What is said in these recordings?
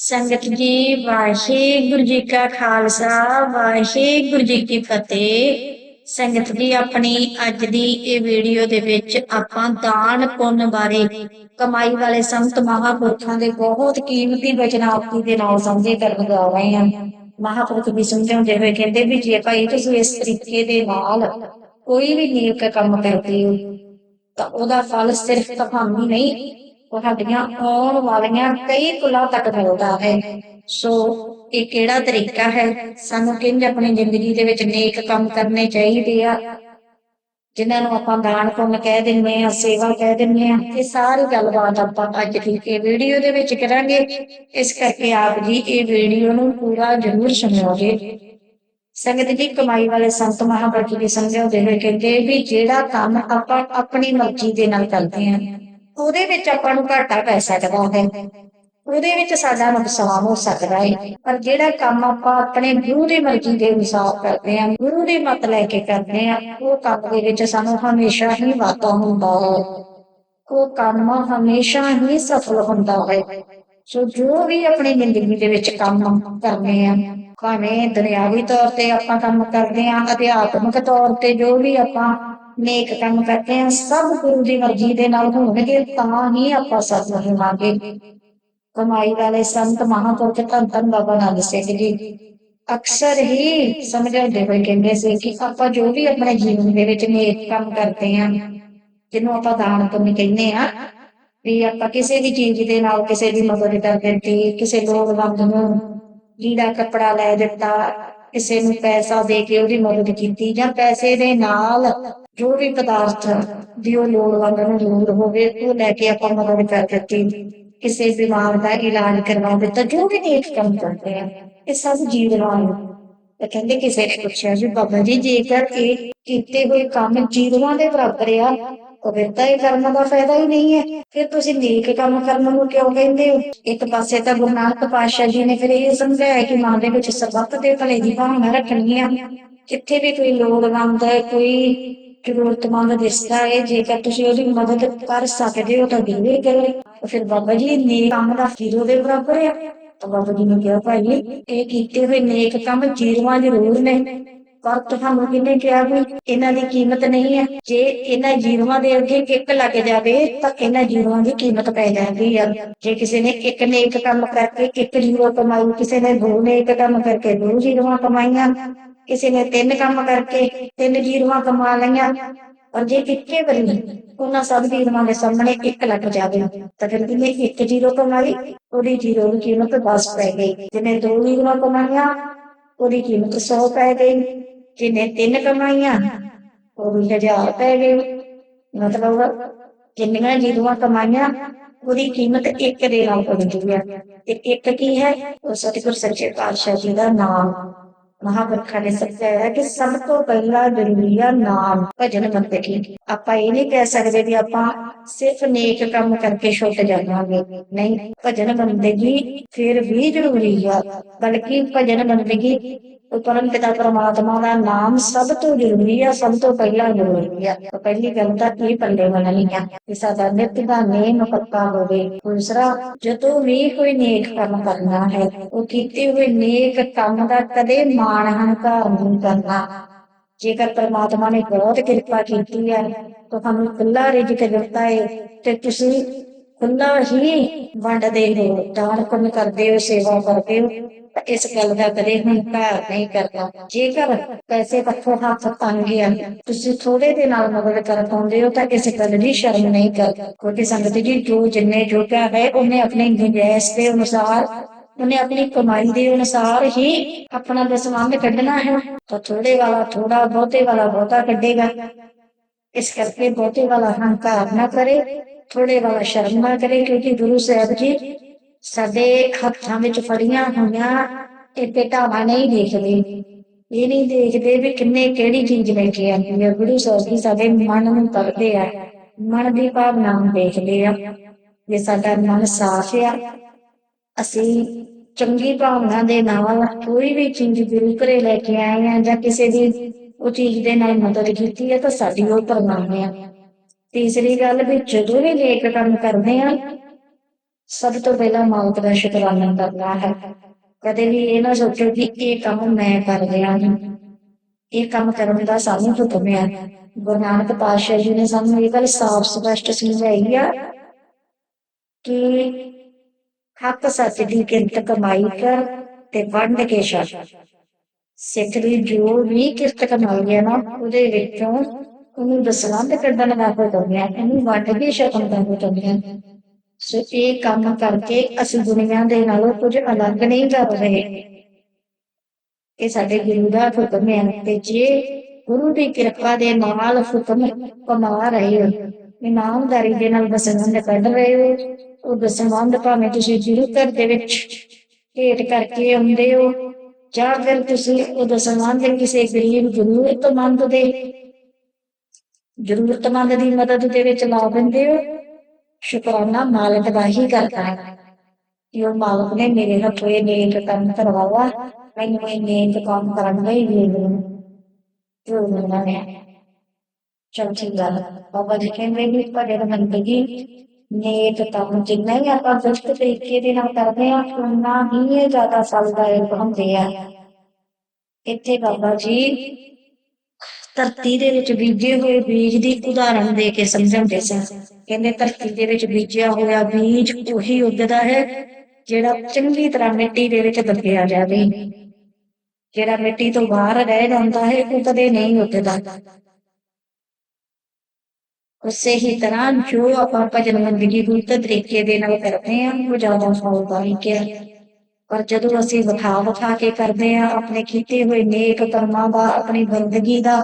ਸੰਗਤ ਜੀ, ਵਾਹਿਗੁਰੂ ਜੀ ਕਾ ਖਾਲਸਾ, ਵਾਹਿਗੁਰੂ ਜੀ ਕੀ ਫਤਿਹ। ਸੰਗਤ ਜੀ, ਆਪਣੀ ਅੱਜ ਦੀ ਇਹ ਵੀਡੀਓ ਦੇ ਵਿੱਚ ਆਪਾਂ ਦਾਨ ਪੁੰਨ ਬਾਰੇ, ਕਮਾਈ ਵਾਲੇ ਸੰਤ ਮਹਾਪੁਰਖਾਂ ਦੇ ਬਹੁਤ ਕੀਮਤੀ ਵਚਨ ਆਪੀ ਦੇ ਨਾਲ ਸਮਝੇ ਕਰਨ ਜਾ ਰਹੇ ਹਾਂ। ਮਹਾਪੁਰਖ ਵੀ ਸਮਝਾਉਂਦੇ ਹੋਏ ਕਹਿੰਦੇ ਵੀ ਜੇ ਭਾਈ ਤੁਸੀਂ ਇਸ ਤਰੀਕੇ ਦੇ ਨਾਲ ਕੋਈ ਵੀ ਨੇਕ ਕੰਮ ਕਰਦੇ ਹੋ, ਤਾਂ ਉਹਦਾ ਫਲ ਸਿਰਫ ਤੁਹਾਨੂੰ ਨਹੀਂ ਤੁਹਾਡੀਆਂ ਆਉਣ ਵਾਲੀਆਂ ਕਈ ਕੁਲਾਂ ਤੱਕ ਮਿਲਦਾ ਹੈ। ਸੋ ਇਹ ਕਿਹੜਾ ਤਰੀਕਾ ਹੈ? ਸਾਨੂੰ ਕਿੰਜ ਆਪਣੀ ਜ਼ਿੰਦਗੀ ਦੇ ਵਿੱਚ ਨੇਕ ਕੰਮ ਕਰਨੇ ਚਾਹੀਦੇ ਆ? ਜਿਨ੍ਹਾਂ ਨੂੰ ਆਪਾਂ ਦਾਨ ਪੁੰਨ ਕਹਿ ਦਿੰਦੇ ਆ ਸੇਵਾ ਕਹਿ ਦਿੰਦੇ ਆ ਇਹ ਸਾਰੀ ਗੱਲਬਾਤ ਆਪਾਂ ਅੱਜ ਦੀ ਇਹ ਵੀਡੀਓ ਦੇ ਵਿੱਚ ਕਰਾਂਗੇ। ਇਸ ਕਰਕੇ ਆਪ ਜੀ ਇਹ ਵੀਡੀਓ ਨੂੰ ਪੂਰਾ ਜ਼ਰੂਰ ਸੁਣਿਓਗੇ। ਸੰਗਤ ਜੀ, ਕਮਾਈ ਵਾਲੇ ਸੰਤ ਮਹਾਂਪੁਰਖ ਜੀ ਸਮਝਾਉਂਦੇ ਹੋਏ ਕਹਿੰਦੇ ਵੀ ਜਿਹੜਾ ਕੰਮ ਆਪਾਂ ਆਪਣੀ ਮਰਜ਼ੀ ਦੇ ਨਾਲ ਕਰਦੇ ਹਾਂ ਉਹਦੇ ਵਿੱਚ ਆਪਾਂ ਨੂੰ ਘਾਟਾ ਪੈ ਸਕਦਾ ਹੈ। ਉਹਦੇ ਵਿੱਚ ਸਾਡਾ ਨੁਕਸਾਨ ਹੋ ਸਕਦਾ ਹੈ। ਪਰ ਜਿਹੜਾ ਕੰਮ ਆਪਾਂ ਆਪਣੇ ਗੁਰੂ ਦੀ ਮਰਜ਼ੀ ਦੇ ਅਨੁਸਾਰ ਕਰਦੇ ਹਾਂ, ਗੁਰੂ ਦੀ ਮਤ ਲੈ ਕੇ ਕਰਦੇ ਹਾਂ, ਉਹ ਕੰਮ ਦੇ ਵਿੱਚ ਸਾਨੂੰ ਹਮੇਸ਼ਾ ਹੀ ਵਾਧਾ ਹੁੰਦਾ ਹੈ। ਉਹ ਕੰਮ ਹਮੇਸ਼ਾ ਹੀ ਸਫਲ ਹੁੰਦਾ ਹੈ। ਸੋ ਜੋ ਵੀ ਆਪਣੀ ਜ਼ਿੰਦਗੀ ਦੇ ਵਿੱਚ ਕੰਮ ਕਰਨੇ ਆ, ਭਾਵੇਂ ਦੁਨਿਆਵੀ ਤੌਰ ਤੇ ਆਪਾਂ ਕੰਮ ਕਰਦੇ ਆ ਅਧਿਆਤਮਿਕ ਤੌਰ ਤੇ ਜੋ ਵੀ ਆਪਾਂ ਨੇਕ ਕੰਮ ਕਰਦੇ ਆ ਸਭ ਗੁਰੂ ਦੀ ਮਰਜ਼ੀ ਦੇ ਨਾਲ ਹੋਣਗੇ, ਤਾਂ ਹੀ ਆਪਾਂ ਸਫਲ ਹੋਵਾਂਗੇ। ਕਮਾਈ ਵਾਲੇ ਸੰਤ ਮਹਾਂਪੁਰਖ ਧੰਨ ਧੰਨ ਬਾਬਾ ਨਾਨਕ ਸਿੰਘ ਜੀ ਅਕਸਰ ਹੀ ਸਮਝਾਉਂਦੇ ਹੋਏ ਕਹਿੰਦੇ ਸੀ ਕਿ ਆਪਾਂ ਜੋ ਵੀ ਆਪਣੇ ਜੀਵਨ ਦੇ ਵਿੱਚ ਨੇਕ ਕੰਮ ਕਰਦੇ ਆ ਜਿਹਨੂੰ ਆਪਾਂ ਦਾਨ ਪੁੰਨ ਕਹਿੰਦੇ ਆ ਵੀ ਆਪਾਂ ਕਿਸੇ ਵੀ ਚੀਜ਼ ਦੇ ਨਾਲ ਕਿਸੇ ਦੀ ਮਦਦ ਕਰ ਦਿੱਤੀ, ਕਿਸੇ ਲੋੜਵੰਦ ਨੂੰ ਲੀੜਾ ਕੱਪੜਾ ਲੈ ਦਿੱਤਾ ਕਿਸੇ ਨੂੰ ਪੈਸਾ ਦੇ ਕੇ ਉਹਦੀ ਮਦਦ ਕੀਤੀ ਜਾਂ ਪੈਸੇ ਦੇ ਨਾਲ ਜੋ ਵੀ ਪਦਾਰਥ ਦੀ ਉਹ ਲੋੜਵੰਦ ਨੂੰ ਲੋੜ ਹੋਵੇ, ਉਹ ਲੈ ਕੇ ਆਪਾਂ ਮਦਦ ਕਰ ਦਿੱਤੀ। ਕਿਸੇ ਬਿਮਾਰ ਦਾ ਇਲਾਜ ਕਰਵਾ ਦਿੱਤਾ, ਜੋ ਵੀ ਨੇਕ ਕੰਮ ਕਰਦੇ ਆ, ਇਹ ਸਭ ਜੀਵਨ ਤੇ ਕਹਿੰਦੇ ਕਿਸੇ ਨੇ ਪੁੱਛਿਆ ਜੀ ਬਾਬਾ ਜੀ, ਜੇਕਰ ਇਹ ਕੀਤੇ ਹੋਏ ਕੰਮ ਜੀਵਾਂ ਦੇ ਬਰਾਬਰ ਆ ਤਾਂ ਫਿਰ ਤਾਂ ਇਹ ਕਰਨ ਦਾ ਫਾਇਦਾ ਹੀ ਨਹੀਂ ਹੈ। ਫਿਰ ਤੁਸੀਂ ਨੇਕ ਕੰਮ ਕਰਨ ਨੂੰ ਕਿਉਂ ਕਹਿੰਦੇ ਹੋ? ਇੱਕ ਪਾਸੇ ਤਾਂ ਗੁਰੂ ਨਾਨਕ ਪਾਤਸ਼ਾਹ ਜੀ ਨੇ ਫਿਰ ਇਹ ਸਮਝਾਇਆ ਕਿ ਮਨ ਦੇ ਵਿੱਚ ਸਰਬੱਤ ਦੇ ਭਲੇ ਦੀ ਭਾਵਨਾ ਰੱਖਣੀ ਆ। ਕਿੱਥੇ ਵੀ ਕੋਈ ਲੋੜਵੰਦ ਹੈ, ਕੋਈ ਜ਼ਰੂਰਤਮੰਦ ਰਿਸ਼ਤਾ ਹੈ, ਜੇਕਰ ਤੁਸੀਂ ਉਹਦੀ ਮਦਦ ਕਰ ਸਕਦੇ ਹੋ, ਤਾਂ ਜ਼ਰੂਰ ਕਰੋ। ਫਿਰ ਬਾਬਾ ਜੀ ਨੇਕ ਕੰਮ ਦਾ ਜ਼ੀਰੋ ਦੇ ਬਰਾਬਰ ਹੈ ਤਾਂ ਬਾਬਾ ਜੀ ਨੇ ਕਿਹਾ, ਭਾਈ, ਇਹ ਕੀਤੇ ਹੋਏ ਨੇਕ ਕੰਮ ਜੀਰਵਾ ਜ਼ਰੂਰ ਨੇ। ਪਰ ਤੁਹਾਨੂੰ ਕਿਹਨੇ ਕਿਹਾ ਵੀ ਇਹਨਾਂ ਦੀ ਕੀਮਤ ਨਹੀਂ ਹੈ? ਜੇ ਇਹਨਾਂ ਜੀਰਵਾਂ ਦੇ ਅੱਗੇ ਇੱਕ ਲੱਗ ਜਾਵੇ, ਤਾਂ ਇਹਨਾਂ ਜੀਰਵਾਂ ਦੀ ਕੀਮਤ ਪੈ ਜਾਂਦੀ ਹੈ ਜੇ ਕਿਸੇ ਨੇ ਇੱਕ ਨੇ ਇੱਕ ਕੰਮ ਕਰਕੇ ਇੱਕ ਜੀਰੋ ਕਮਾਈ, ਕਿਸੇ ਨੇ ਦੋ ਨੇਕ ਕੰਮ ਕਰਕੇ ਦੋ ਜੀਰਵਾਂ ਕਮਾਈਆਂ, ਕਿਸੇ ਨੇ ਤਿੰਨ ਕੰਮ ਕਰਕੇ ਤਿੰਨ ਜੀਰਵਾਂ ਕਮਾ ਲਈਆਂ, ਔਰ ਜੇ ਇੱਕੇ ਵਾਰੀ ਉਹਨਾਂ ਸਭ ਜੀਰਵਾਂ ਦੇ ਸਾਹਮਣੇ ਇੱਕ ਲੱਗ ਜਾਵੇ, ਤਾਂ ਫਿਰ ਜਿਹਨੇ ਇੱਕ ਜੀਰੋ ਕਮਾਈ, ਉਹਦੀ ਜੀਰੋ ਦੀ ਕੀਮਤ 10 ਪੈ ਗਈ। ਜਿਹਨੇ ਦੋ ਜੀਰੋ ਕਮਾਈਆਂ, ਉਹਦੀ ਕੀਮਤ 100 ਪੈ ਗਈ। ਜਿਹਨੇ ਤਿੰਨ ਕਮਾਈਆਂ ਉਹਦੀ ਹਜ਼ਾਰ ਪੈ ਗਈ ਮਤਲਬ ਜਿੰਨੀਆਂ ਜੀਰੋਆਂ ਕਮਾਈਆਂ, ਉਹਦੀ ਕੀਮਤ ਇੱਕ ਦੇ ਨਾਲ ਬਣਦੀ ਹੈ ਤੇ ਇੱਕ ਕੀ ਹੈ? ਉਹ ਸਤਿਗੁਰ ਸੱਚੇ ਪਾਤਸ਼ਾਹ ਜੀ ਦਾ ਨਾਮ। ਮਹਾਪੁਰਖਾਂ ਨੇ ਸਮਝਾਇਆ ਕਿ ਸਭ ਤੋਂ ਪਹਿਲਾ ਜ਼ਰੂਰੀ ਆ ਨਾਮ, ਭਜਨ ਬੰਦਗੀ ਆਪਾਂ ਇਹ ਨਹੀਂ ਕਹਿ ਸਕਦੇ ਵੀ ਆਪਾਂ ਸਿਰਫ ਨੇਕ ਕੰਮ ਕਰਕੇ ਛੁੱਟ ਜਾਵਾਂਗੇ। ਨਹੀਂ, ਭਜਨ ਬੰਦਗੀ ਫਿਰ ਵੀ ਜ਼ਰੂਰੀ ਆ। ਬਲਕਿ ਭਜਨ ਬੰਦਗੀ ਪਰਮ ਪਿਤਾ ਪਰਮਾਤਮਾ ਦਾ ਨਾਮ ਸਭ ਤੋਂ ਜ਼ਰੂਰੀ ਆ, ਸਭ ਤੋਂ ਪਹਿਲਾਂ ਜ਼ਰੂਰੀ ਆ। ਪਹਿਲੀ ਗੱਲ ਤਾਂ ਇਹ ਪੱਲੇ ਬਣਨੀ ਆ? ਕਿ ਸਾਡਾ ਨਿਤ ਦਾ ਨੇਮ ਪੱਕਾ ਹੋਵੇ, ਦੂਸਰਾ, ਜਦੋਂ ਵੀ ਕੋਈ ਨੇਕ ਕੰਮ ਕਰਨਾ ਹੈ, ਉਹ ਕੀਤੇ ਹੋਏ ਨੇਕ ਕੰਮ ਦਾ ਕਦੇ ਮਾਣ ਹੰਕਾਰ ਨਹੀਂ ਕਰਨਾ। ਜੇਕਰ ਪਰਮਾਤਮਾ ਨੇ ਬਹੁਤ ਕਿਰਪਾ ਕੀਤੀ ਹੈ ਤੁਹਾਨੂੰ ਖੁੱਲਾ ਰਿਜ਼ਕ ਦਿੱਤਾ ਹੈ ਤੇ ਤੁਸੀਂ ਖੁੱਲਾ ਹੀ ਵੰਡਦੇ ਹੋ ਦਾਨ ਪੁੰਨ ਕਰਦੇ ਹੋ, ਸੇਵਾ ਕਰਦੇ ਹੋ, ਤਾਂ ਇਸ ਗੱਲ ਦਾ ਕਦੇ ਹੰਕਾਰ ਨਹੀਂ ਕਰਨਾ। ਜੇਕਰ ਪੈਸੇ ਪੱਖੋਂ ਹੱਥ ਤੰਗ ਆ, ਤੁਸੀਂ ਥੋੜੇ ਦੇ ਨਾਲ ਮਦਦ ਕਰ ਪਾਉਂਦੇ ਹੋ, ਤਾਂ ਇਸ ਗੱਲ ਦੀ ਸ਼ਰਮ ਨਹੀਂ ਕਰ। ਕਿਉਂਕਿ ਸੰਗਤ ਜੀ, ਜੋ ਜਿੰਨੇ ਜੋਗਾ ਹੈ, ਉਹਨੇ ਆਪਣੀ ਗੁੰਜਾਇਸ਼ ਦੇ ਅਨੁਸਾਰ, ਉਹਨੇ ਆਪਣੀ ਕਮਾਈ ਦੇ ਅਨੁਸਾਰ ਹੀ ਆਪਣਾ ਦਸਵੰਧ ਕੱਢਣਾ ਹੈ। ਤਾਂ ਥੋੜੇ ਵਾਲਾ ਥੋੜਾ ਬਹੁਤੇ ਵਾਲਾ ਬਹੁਤਾ ਕੱਢੇਗਾ। ਇਸ ਕਰਕੇ ਬਹੁਤੇ ਵਾਲਾ ਹੰਕਾਰ ਨਾ ਕਰੇ। ਥੋੜੇ ਵਾਲਾ ਸ਼ਰਮ ਨਾ ਕਰੇ, ਕਿਉਂਕਿ ਗੁਰੂ ਸਾਹਿਬ ਜੀ ਸਾਡੇ ਹੱਥਾਂ ਵਿੱਚ ਫੜੀਆਂ ਹੋਈਆਂ ਇਹ ਪੇਟਾਵਾਂ ਨਹੀਂ ਦੇਖਦੇ। ਇਹ ਨਹੀਂ ਦੇਖਦੇ ਵੀ ਕਿੰਨੇ, ਕਿਹੜੀ ਚੀਜ਼ ਲੈ ਕੇ ਆਉਂਦੀ ਹੈ ਗੁਰੂ ਸਾਹਿਬ ਜੀ ਸਾਡੇ ਮਨ ਨੂੰ ਪੜਦੇ ਆ, ਮਨ ਦੀ ਭਾਵਨਾ ਨੂੰ ਦੇਖਦੇ ਆ ਜੇ ਸਾਡਾ ਮਨ ਸਾਫ਼ ਆ। ਅਸੀਂ ਚੰਗੀ ਭਾਵਨਾ ਦੇ ਨਾਲ ਕੋਈ ਵੀ ਚੀਜ਼ ਗੁਰੂ ਘਰੇ ਲੈ ਕੇ ਆਏ ਆ ਜਾਂ ਕਿਸੇ ਦੀ ਉਹ ਚੀਜ਼ ਦੇ ਨਾਲ ਮਦਦ ਕੀਤੀ ਹੈ ਤਾਂ ਸਾਡੀ ਉਹ ਪ੍ਰਮਾਣ ਆ। ਤੀਸਰੀ ਗੱਲ ਵੀ ਜਦੋਂ ਵੀ ਨੇਕ ਕੰਮ ਕਰਦੇ ਆ ਸਭ ਤੋਂ ਪਹਿਲਾਂ ਮਾਲਕ ਦਾ ਸ਼ੁਕਰਾਨਾ ਕਰਨਾ ਹੈ। ਕਦੇ ਵੀ ਇਹ ਨਾ ਸੋਚੋ ਕਿ ਇਹ ਕੰਮ ਮੈਂ ਕਰ ਰਿਹਾ ਹਾਂ। ਇਹ ਕੰਮ ਕਰਨ ਦਾ ਸਾਨੂੰ ਹੁਕਮ ਹੈ। ਗੁਰੂ ਨਾਨਕ ਪਾਤਸ਼ਾਹ ਜੀ ਨੇ ਸਾਨੂੰ ਇਹ ਗੱਲ ਸਾਫ਼ ਸਪਸ਼ਟ ਸਮਝਾਈ ਆ ਕਿ ਹੱਕ ਸੱਚ ਦੀ ਕਿਰਤ ਕਮਾਈ ਕਰ ਤੇ ਵੰਡ ਕੇ ਛੱਡ। ਸਿੱਖ ਦੀ ਜੋ ਵੀ ਕਿਰਤ ਕਮਾਈ ਹੈ ਨਾ, ਉਹਦੇ ਵਿੱਚੋਂ ਉਹਨੂੰ ਦਸਵੰਧ ਕੱਢਣ ਦਾ ਇਹਨੂੰ ਵੰਡ ਕੇ ਛਕਣ ਦਾ ਹੁਕਮ ਸੋ ਇਹ ਕੰਮ ਕਰਕੇ ਅਸੀਂ ਦੁਨੀਆ ਦੇ ਨਾਲੋਂ ਕੁਝ ਅਲੱਗ ਨਹੀਂ ਕਰ ਰਹੇ। ਇਹ ਸਾਡੇ ਗੁਰੂ ਦਾ ਹੁਕਮ ਹੈ ਤੇ ਜੇ ਗੁਰੂ ਦੀ ਕਿਰਪਾ ਦੇ ਨਾਲ ਹੁਕਮ ਕਮਾ ਰਹੇ ਹੋ ਇਨਾਮਦਾਰੀ ਦੇ ਨਾਲ ਦਸਵੰਧ ਕੱਢ ਰਹੇ ਹੋ, ਉਹ ਦਸਵੰਧ ਭਾਵੇਂ ਤੁਸੀਂ ਗੁਰੂ ਘਰ ਦੇ ਵਿੱਚ ਭੇਟ ਕਰਕੇ ਆਉਂਦੇ ਹੋ, ਜਾਂ ਫਿਰ ਤੁਸੀਂ ਉਹ ਦਸਵੰਧ ਕਿਸੇ ਗਰੀਬ ਜ਼ਰੂਰਤਮੰਦ ਦੇ ਜ਼ਰੂਰਤਮੰਦ ਦੀ ਮਦਦ ਦੇ ਵਿੱਚ ਲਾ ਦਿੰਦੇ ਹੋ। ਸ਼ੁਕਰਾਨਾ ਮਾਲਕ ਦਾ ਹੀ ਕਰਦਾ ਹੈ। ਕਿ ਉਹ ਮਾਲਕ ਨੇ ਮੇਰੇ ਹੱਥੋਂ ਇਹ ਨੇਕ ਕੰਮ ਕਰਵਾਇਆ। ਮੈਨੂੰ ਇਹ ਨੇਕ ਕੰਮ ਕਰਨ ਲਈ ਵੀ ਜੋ ਮਿਲਣਾ ਹੈ। ਚੌਥੀ ਗੱਲ ਬਾਬਾ ਜੀ ਕਹਿੰਦੇ ਵੀ ਤੁਹਾਡੇ ਬੰਦਗੀ ਨੇਕ ਕੰਮ ਜਿੰਨਾ ਹੀ ਆਪਾਂ ਗਲਤ ਤਰੀਕੇ ਦੇ ਨਾਲ ਕਰਦੇ ਆ ਉਨਾ ਹੀ ਇਹ ਜ਼ਿਆਦਾ ਫਲਦਾਇਕ ਹੁੰਦੇ ਆ। ਇੱਥੇ ਬਾਬਾ ਜੀ ਧਰਤੀ ਦੇ ਵਿੱਚ ਬੀਜੇ ਹੋਏ ਬੀਜ ਦੀ ਉਦਾਹਰਣ ਦੇ ਕੇ ਸਮਝਾਉਂਦੇ ਸਨ ਕਹਿੰਦੇ ਧਰਤੀ ਦੇ ਵਿੱਚ ਬੀਜਿਆ ਹੋਇਆ ਬੀਜ ਉਹੀ ਉੱਗਦਾ ਹੈ, ਜਿਹੜਾ ਚੰਗੀ ਤਰ੍ਹਾਂ ਮਿੱਟੀ ਦੇ ਵਿੱਚ ਦੱਬਿਆ ਜਾਵੇ। ਜਿਹੜਾ ਮਿੱਟੀ ਤੋਂ ਬਾਹਰ ਰਹਿ ਜਾਂਦਾ ਹੈ, ਉਹ ਕਦੇ ਨਹੀਂ ਉੱਗਦਾ। ਉਸੇ ਹੀ ਤਰ੍ਹਾਂ ਜੋ ਆਪਾਂ ਭਜਨ ਬੰਦਗੀ ਗੁਰਤ ਤਰੀਕੇ ਦੇ ਨਾਲ ਕਰਦੇ ਹਾਂ, ਉਹ ਜ਼ਿਆਦਾ ਫਲਦਾਇਕ ਹੈ ਪਰ ਜਦੋਂ ਅਸੀਂ ਵਿਖਾ ਵਿਖਾ ਕੇ ਕਰਦੇ ਹਾਂ, ਆਪਣੇ ਕੀਤੇ ਹੋਏ ਨੇਕ ਕਰਮਾਂ ਦਾ, ਆਪਣੀ ਬੰਦਗੀ ਦਾ,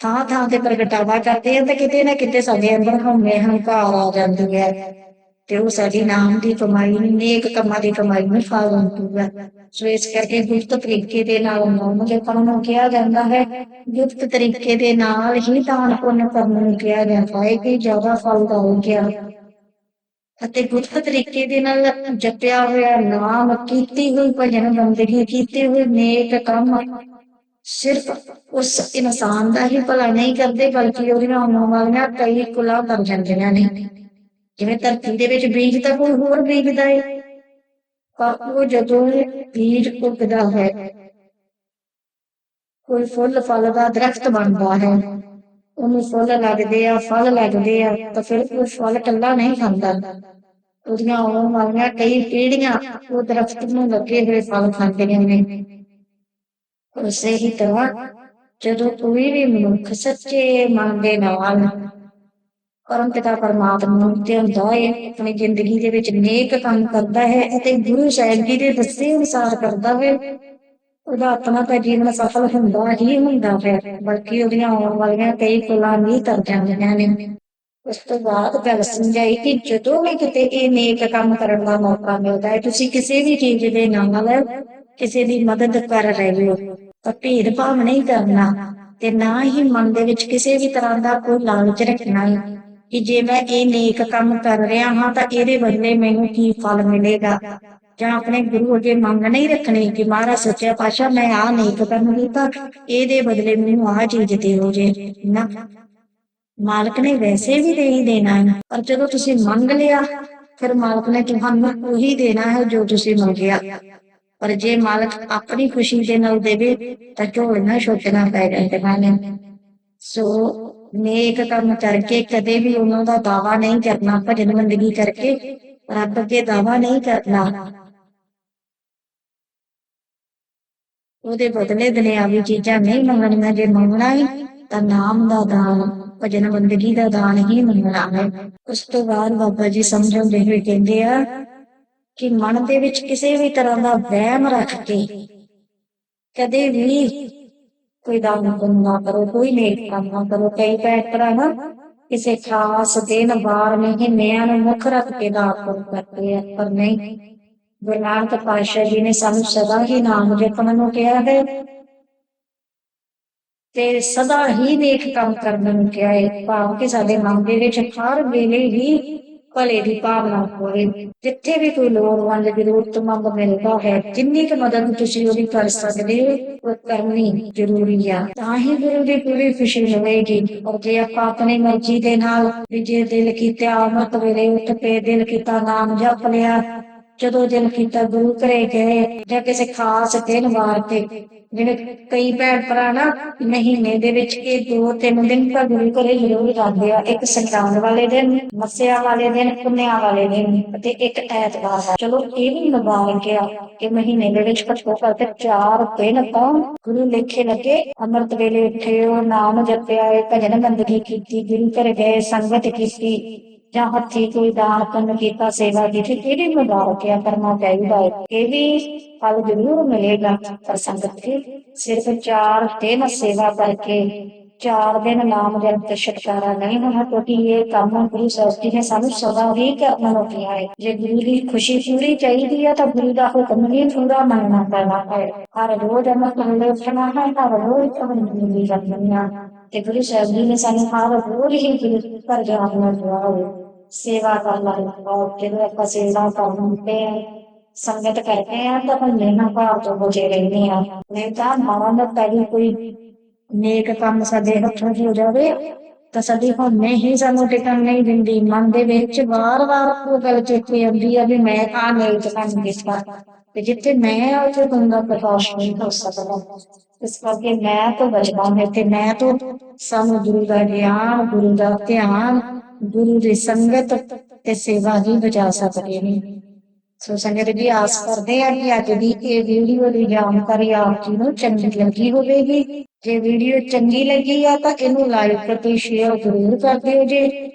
ਥਾਂ ਥਾਂ ਤੇ ਪ੍ਰਗਟਾਵਾ ਕਰਦੇ ਹਾਂ, ਤਾਂ ਕਿਤੇ ਨਾ ਕਿਤੇ ਸਾਡੇ ਅੰਦਰ ਹਉਮੈ ਹੰਕਾਰ ਆ ਜਾਂਦੀ ਹੈ। ਤੇ ਉਹ ਸਾਡੀ ਨਾਮ ਦੀ ਕਮਾਈ ਨੂੰ, ਨੇਕ ਕੰਮਾਂ ਦੀ ਕਮਾਈ ਨੂੰ ਫਲ ਹੁੰਦਾ ਸੋ ਇਸ ਕਰਕੇ ਗੁਪਤ ਤਰੀਕੇ ਦੇ ਨਾਲ ਨਾਮ ਜਪਣ ਨੂੰ ਕਿਹਾ ਜਾਂਦਾ ਹੈ, ਗੁਪਤ ਤਰੀਕੇ ਦੇ ਨਾਲ ਹੀ ਦਾਨ ਪੁੰਨ ਕਰਨ ਨੂੰ ਕਿਹਾ ਜਾਂਦਾ ਹੈ ਕਿ ਜ਼ਿਆਦਾ ਫਲਦਾ ਹੋ ਗਿਆ। ਅਤੇ ਗੁਪਤ ਤਰੀਕੇ ਦੇ ਨਾਲ ਜਪਿਆ ਹੋਇਆ ਨਾਮ, ਕੀਤੀ ਹੋਈ ਭਜਨ ਬੰਦਗੀ ਕੀਤੇ ਹੋਏ ਨੇਕ ਕੰਮ, ਸਿਰਫ ਉਸ ਇਨਸਾਨ ਦਾ ਹੀ ਭਲਾ ਨਹੀਂ ਕਰਦੇ, ਬਲਕਿ ਉਹਦੀਆਂ ਆਉਣ ਵਾਲੀਆਂ ਕਈ ਕੁਲਾ ਬਣ ਜਾਂਦੀਆਂ ਨੇ। ਜਿਵੇਂ ਧਰਤੀ ਦੇ ਵਿੱਚ ਬੀਜ ਤਾਂ ਕੋਈ ਹੋਰ ਬੀਜਦਾ ਹੈ ਪਰ ਉਹ ਜਦੋਂ ਬੀਜ ਉੱਗਦਾ ਹੈ, ਕੋਈ ਫੁੱਲ, ਫਲ ਦਾ ਦਰਖਤ ਬਣਦਾ ਹੈ। ਉਹਨੂੰ ਫੁੱਲ ਲੱਗਦੇ ਆ, ਫਲ ਲੱਗਦੇ ਆ, ਤਾਂ ਫਿਰ ਉਹ ਫਲ ਇਕੱਲਾ ਨਹੀਂ ਖਾਂਦਾ। ਉਹਦੀਆਂ ਆਉਣ ਵਾਲੀਆਂ ਕਈ ਪੀੜ੍ਹੀਆਂ ਉਹ ਦਰਖਤ ਨੂੰ ਲੱਗੇ ਹੋਏ ਫਲ ਖਾਂਦੀਆਂ ਨੇ। ਉਸੇ ਹੀ ਤਰ੍ਹਾਂ ਜਦੋਂ ਕੋਈ ਵੀ ਮਨੁੱਖ ਸੱਚੇ ਮਨ ਦੇ ਨਾਲ ਪਰਮ ਪਿਤਾ ਪਰਮਾਤਮਾ ਨੂੰ ਧਿਆਉਂਦਾ ਹੈ ਆਪਣੀ ਜ਼ਿੰਦਗੀ ਦੇ ਵਿੱਚ ਨੇਕ ਕੰਮ ਕਰਦਾ ਹੈ ਅਤੇ ਗੁਰੂ ਸਾਹਿਬ ਜੀ ਦੇ ਦੱਸੇ ਅਨੁਸਾਰ ਕਰਦਾ ਹੈ ਉਹਦਾ ਆਪਣਾ ਤਾਂ ਜੀਵਨ ਸਫਲ ਹੁੰਦਾ ਹੀ ਹੁੰਦਾ ਹੈ, ਬਲਕਿ ਉਹਦੀਆਂ ਆਉਣ ਵਾਲੀਆਂ ਕਈ ਕੁਲਾਂ ਨਹੀਂ ਤਰ ਜਾਂਦੀਆਂ ਨੇ। ਉਸ ਤੋਂ ਬਾਅਦ ਗੱਲ ਸਮਝਾਈ ਕਿ ਜਦੋਂ ਵੀ ਕਿਤੇ ਇਹ ਨੇਕ ਕੰਮ ਕਰਨ ਦਾ ਮੌਕਾ ਮਿਲਦਾ ਹੈ, ਤੁਸੀਂ ਕਿਸੇ ਵੀ ਚੀਜ਼ ਦੇ ਨਾਲ ਕਿਸੇ ਦੀ ਮਦਦ ਕਰ ਰਹੇ ਹੋ। ਤਾਂ ਭੇਦਭਾਵ ਨਹੀਂ ਕਰਨਾ ਤੇ ਨਾ ਹੀ ਮਨ ਦੇ ਵਿੱਚ ਕਿਸੇ ਵੀ ਤਰ੍ਹਾਂ ਦਾ ਕੋਈ ਲਾਲਚ ਰੱਖਣਾ ਹੈ ਕਿ ਜੇ ਮੈਂ ਇਹ ਨੇਕ ਕੰਮ ਕਰ ਰਿਹਾ ਹਾਂ, ਤਾਂ ਇਹਦੇ ਬਦਲੇ ਮੈਨੂੰ ਕੀ ਫਲ ਮਿਲੇਗਾ? ਜਾਂ ਆਪਣੇ ਗੁਰੂ ਅੱਗੇ ਮੰਗ ਨਹੀਂ ਰੱਖਣੀ ਕਿ ਮਹਾਰਾਜ ਸੱਚਾ ਪਾਤਸ਼ਾਹ, ਮੈਂ ਆ ਨੇਕ ਕੰਮ ਕੀਤਾ ਇਹਦੇ ਬਦਲੇ ਮੈਨੂੰ ਆਹ ਚੀਜ਼ ਦਿਓ ਜੇ। ਨਾ, ਮਾਲਕ ਨੇ ਵੈਸੇ ਵੀ ਦੇ ਹੀ ਦੇਣਾ। ਹੈ ਪਰ ਜਦੋਂ ਤੁਸੀਂ ਮੰਗ ਲਿਆ, ਫਿਰ ਮਾਲਕ ਨੇ ਤੁਹਾਨੂੰ ਉਹੀ ਦੇਣਾ ਹੈ ਜੋ ਤੁਸੀਂ ਮੰਗਿਆ। ਪਰ ਜੇ ਮਾਲਕ ਆਪਣੀ ਖੁਸ਼ੀ ਦੇ ਨਾਲ ਦੇਵੇ, ਤਾਂ ਝੋਲਣਾ ਛੋਟਣਾ ਪੈ ਜਾਂਦਾ ਨੇ ਸੋ ਨੇਕ ਕੰਮ ਕਰਕੇ ਕਦੇ ਵੀ ਉਹਨਾਂ ਦਾ ਦਾਵਾ ਨਹੀਂ ਕਰਨਾ, ਭਜਨ ਬੰਦਗੀ ਕਰਕੇ ਰੱਬ ਅੱਗੇ ਦਾਵਾ ਨਹੀਂ ਕਰਨਾ। ਉਹਦੇ ਬਦਲੇ ਦੁਨਿਆਵੀ ਚੀਜ਼ਾਂ ਨਹੀਂ ਮੰਗਣੀਆਂ, ਜੇ ਮੰਗਣਾ ਹੀ ਤਾਂ ਨਾਮ ਦਾ ਦਾਨ, ਭਜਨ ਬੰਦਗੀ ਦਾ ਦਾਨ ਹੀ ਮੰਗਣਾ ਹੈ। ਉਸ ਤੋਂ ਬਾਅਦ ਬਾਬਾ ਜੀ ਸਮਝਾਉਂਦੇ ਹੋਏ ਕਹਿੰਦੇ ਆ ਕਿ ਮਨ ਦੇ ਵਿੱਚ ਕਿਸੇ ਵੀ ਤਰ੍ਹਾਂ ਦਾ ਵਹਿਮ ਰੱਖ ਕੇ ਕਦੇ ਵੀ ਕੋਈ ਦਾਨ ਪੁੰਨ ਨਾ ਕਰੋ, ਕੋਈ ਨੇਕ ਕੰਮ ਨਾ ਕਰੋ, ਕਈ ਭੈਣ ਤਰ੍ਹਾਂ ਨਾ ਕਿਸੇ ਖਾਸ ਦਿਨ, ਵਾਰ, ਮਹੀਨਿਆਂ ਨੂੰ ਮੁੱਖ ਰੱਖ ਕੇ ਦਾਨ ਕਰਦੇ ਆ, ਪਰ ਨਹੀਂ। ਗੁਰੂ ਨਾਨਕ ਪਾਤਸ਼ਾਹ ਜੀ ਨੇ ਸਾਨੂੰ ਸਦਾ ਹੀ ਨਾਮ ਜਪਣ ਨੂੰ ਕਿਹਾ ਹੈ ਤੇ ਸਦਾ ਹੀ ਦੇਖ ਕੰਮ ਕਰਨ ਨੂੰ ਕਿਹਾ ਹੈ। ਭਾਵ ਕਿ ਸਾਡੇ ਮਨ ਦੇ ਵਿੱਚ ਹਰ ਵੇਲੇ ਹੀ ਭਲੇ ਦੀ ਭਾਵਨਾ ਹੋਵੇ। ਜਿੱਥੇ ਵੀ ਕੋਈ ਲੋੜਵੰਦ, ਜ਼ਰੂਰਤਮੰਦ ਮਿਲਦਾ ਹੈ, ਜਿੰਨੀ ਕੁ ਮਦਦ ਤੁਸੀਂ ਉਹਦੀ ਕਰ ਸਕਦੇ ਹੋ, ਉਹ ਕਰਨੀ ਜ਼ਰੂਰੀ ਆ। ਤਾਂ ਹੀ ਗੁਰੂ ਦੀ ਪੂਰੀ ਖੁਸ਼ੀ ਮਿਲੇਗੀ। ਔਰ ਜੇ ਆਪਾਂ ਆਪਣੀ ਮਰਜ਼ੀ ਦੇ ਨਾਲ ਵੀ ਜੇ ਦਿਲ ਕੀਤਾ ਅੰਮ੍ਰਿਤ ਵੇਲੇ ਉੱਠ ਕੇ ਦਿਲ ਕੀਤਾ ਨਾਮ ਜਪ ਲਿਆ ਜਦੋਂ ਦਿਲ ਕੀਤਾ ਗੁਰੂ ਘਰੇ ਗਏ ਜਾਂ ਕਿਸੇ ਖਾਸ ਦਿਨ ਵਾਰ ਤੇ ਜਿਹੜੇ ਕਈ ਭੈਣ ਭਰਾ ਨਾ ਮਹੀਨੇ ਦੇ ਵਿੱਚ ਇਹ ਦੋ ਤਿੰਨ ਦਿਨ ਤਾਂ ਗੁਰੂ ਘਰੇ ਜ਼ਰੂਰ ਜਾਂਦੇ ਆ। ਇੱਕ ਸੰਕਰਾਂਤ ਵਾਲੇ ਦਿਨ, ਮੱਸਿਆ ਵਾਲੇ ਦਿਨ, ਪੁੰਨਿਆ ਵਾਲੇ ਦਿਨ ਅਤੇ ਇੱਕ ਐਤਵਾਰ ਆ ਚਲੋ ਇਹ ਵੀ ਮੁਬਾਰਕ ਆ ਕਿ ਮਹੀਨੇ ਦੇ ਵਿੱਚ ਘੱਟੋ ਘੱਟ ਚਾਰ ਦਿਨ ਤਾਂ ਗੁਰੂ ਲੇਖੇ ਲੱਗੇ, ਅੰਮ੍ਰਿਤ ਵੇਲੇ ਉੱਠੇ, ਉਹ ਨਾਮ ਜਪਿਆ ਭਜਨ ਬੰਦਗੀ ਕੀਤੀ, ਗੁਰੂ ਘਰੇ ਗਏ, ਸੰਗਤ ਕੀਤੀ। ਜਾਂ ਹੱਥੀ ਕੋਈ ਦਾਨ ਪੁੰਨ ਕੀਤਾ, ਸੇਵਾ ਕੀਤੀ ਕਿਹੜੀ ਮੁਬਾਰਕ ਆ ਕਰਨਾ ਚਾਹੀਦਾ ਹੈ। ਇਹ ਵੀ ਫਲ ਜ਼ਰੂਰ ਮਿਲੇਗਾ ਪਰ ਸੰਗਤ ਜੀ ਸਿਰਫ ਚਾਰ ਦਿਨ ਸੇਵਾ ਕਰਕੇ, ਚਾਰ ਦਿਨ ਨਾਮ ਜਪ ਤੇ ਛੁਟਕਾਰਾ ਨਹੀਂ ਹੋਣਾ ਕਿਉਂਕਿ ਇਹ ਕੰਮ ਗੁਰੂ ਸਾਹਿਬ ਨੇ ਸਾਨੂੰ ਸਦਾ ਹੀ ਕਰਨਾ ਨੂੰ ਕਿਹਾ ਹੈ। ਜੇ ਗੁਰੂ ਦੀ ਖੁਸ਼ੀ ਪੂਰੀ ਚਾਹੀਦੀ ਹੈ ਤਾਂ ਗੁਰੂ ਦਾ ਹੁਕਮ ਵੀ ਪੂਰਾ ਮੰਨਣਾ ਪੈਣਾ ਹੈ। ਹਰ ਰੋਜ਼ ਅਮਰ ਵੇਲੇ ਉੱਠਣਾ ਹੈ, ਹਰ ਰੋਜ਼ ਤੁਹਾਨੂੰ ਦੀ ਕਰਨਾ ਤੇ ਗੁਰੂ ਸਾਹਿਬ ਜੀ ਨੇ ਸਾਨੂੰ ਹਰ ਰੋਜ਼ ਹੀ ਗੁਰੂ ਘਰ ਜਾਣਾ ਹੋਵੇ ਸੇਵਾ ਕਰਨਾ ਔਰ ਜਦੋਂ ਆਪਾਂ ਸੇਵਾ ਕਰਦੇ ਹਾਂ ਸੰਗਤ ਕਰਦੇ ਆ, ਤਾਂ ਆਪਾਂ ਲੈਣਾ ਭਾਵ ਤੋਂ ਬਚੇ ਰਹਿੰਦੇ ਆ। ਨਹੀਂ ਤਾਂ ਮਾਰਾ ਨਾ ਪਹਿਲੀ ਕੋਈ ਨੇਕ ਕੰਮ ਸਾਡੇ ਹੱਥੋਂ ਹੋ ਜਾਵੇ, ਤਾਂ ਸਾਡੀ ਹੁਣੇ ਹੀ ਸਾਨੂੰ ਟਿਕਣ ਨਹੀਂ ਦਿੰਦੀ। ਮਨ ਦੇ ਵਿੱਚ ਵਾਰ-ਵਾਰ ਉਹ ਗੱਲ ਚੇਤੇ ਆਉਂਦੀ ਆ ਵੀ ਮੈਂ ਆ ਨੇਕ ਕੰਮ ਕੀਤਾ, ਤੇ ਜਿੱਥੇ ਮੈਂ ਆ, ਉੱਥੇ ਬੰਦਾ ਪ੍ਰਕਾਸ਼ ਨਹੀਂ ਹੋ ਸਕਦਾ। ਇਸ ਕਰਕੇ ਮੈਂ ਤਾਂ ਬਚਣਾ ਹੈ ਤੇ ਮੈਂ ਤਾਂ ਸਾਨੂੰ ਗੁਰੂ ਦਾ ਗਿਆਨ, ਗੁਰੂ ਦਾ ਧਿਆਨ ਗੁਰੂ ਦੀ ਸੰਗਤ ਤੇ ਸੇਵਾ ਹੀ ਬਚਾ ਸਕਦੇ ਨੇ। ਸੋ ਸੰਗਤ ਜੀ, ਆਸ ਕਰਦੇ ਆ ਕਿ ਅੱਜ ਦੀ ਇਹ ਵੀਡੀਓ ਦੀ ਜਾਣਕਾਰੀ ਆਪ ਜੀ ਨੂੰ ਚੰਗੀ ਲੱਗੀ ਹੋਵੇਗੀ। ਜੇ ਵੀਡੀਓ ਚੰਗੀ ਲੱਗੀ ਆ ਤਾਂ ਇਹਨੂੰ ਲਾਈਕ ਅਤੇ ਸ਼ੇਅਰ ਜ਼ਰੂਰ ਕਰ ਦਿਓ ਜੀ।